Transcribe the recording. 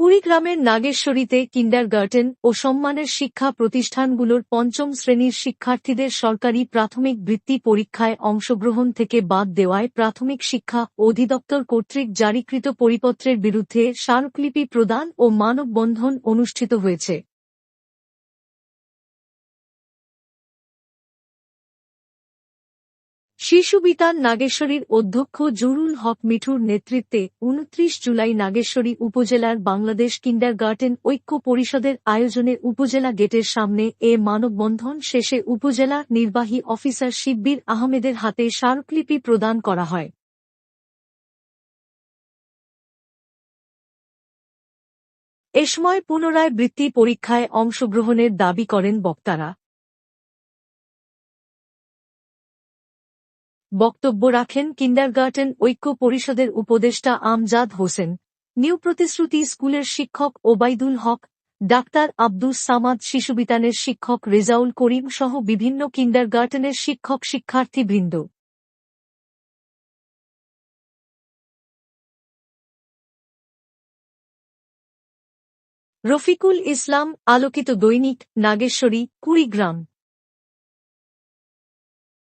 কুড়িগ্রামের নাগেশ্বরীতে কিন্ডারগার্টেন ও সম্মানের শিক্ষা প্রতিষ্ঠানগুলোর পঞ্চম শ্রেণির শিক্ষার্থীদের সরকারি প্রাথমিক বৃত্তি পরীক্ষায় অংশগ্রহণ থেকে বাদ দেওয়ায় প্রাথমিক শিক্ষা অধিদপ্তর কর্তৃক জারিকৃত পরিপত্রের বিরুদ্ধে স্মারকলিপি প্রদান ও মানববন্ধন অনুষ্ঠিত হয়েছে। শিশু বিতান নাগেশ্বরীর অধ্যক্ষ জুরুল হক মিঠুর নেতৃত্বে উনত্রিশ জুলাই নাগেশ্বরী উপজেলার বাংলাদেশ কিন্ডারগার্টেন ঐক্য পরিষদের আয়োজনে উপজেলা গেটের সামনে এ মানববন্ধন শেষে উপজেলা নির্বাহী অফিসার শিব্বির আহমেদের হাতে স্মারকলিপি প্রদান করা হয়। এ সময় পুনরায় বৃত্তি পরীক্ষায় অংশগ্রহণের দাবি করেন বক্তারা। বক্তব্য রাখেন কিন্ডারগার্টেন ঐক্য পরিষদের উপদেষ্টা আমজাদ হোসেন, নিউ প্রতিশ্রুতি স্কুলের শিক্ষক ওবায়দুল হক, ডাক্তার আব্দুস সামাদ শিশুবিতানের শিক্ষক রেজাউল করিম সহ বিভিন্ন কিন্ডারগার্টেনের শিক্ষক শিক্ষার্থীবৃন্দ। রফিকুল ইসলাম, আলোকিত দৈনিক, নাগেশ্বরী, কুড়িগ্রাম।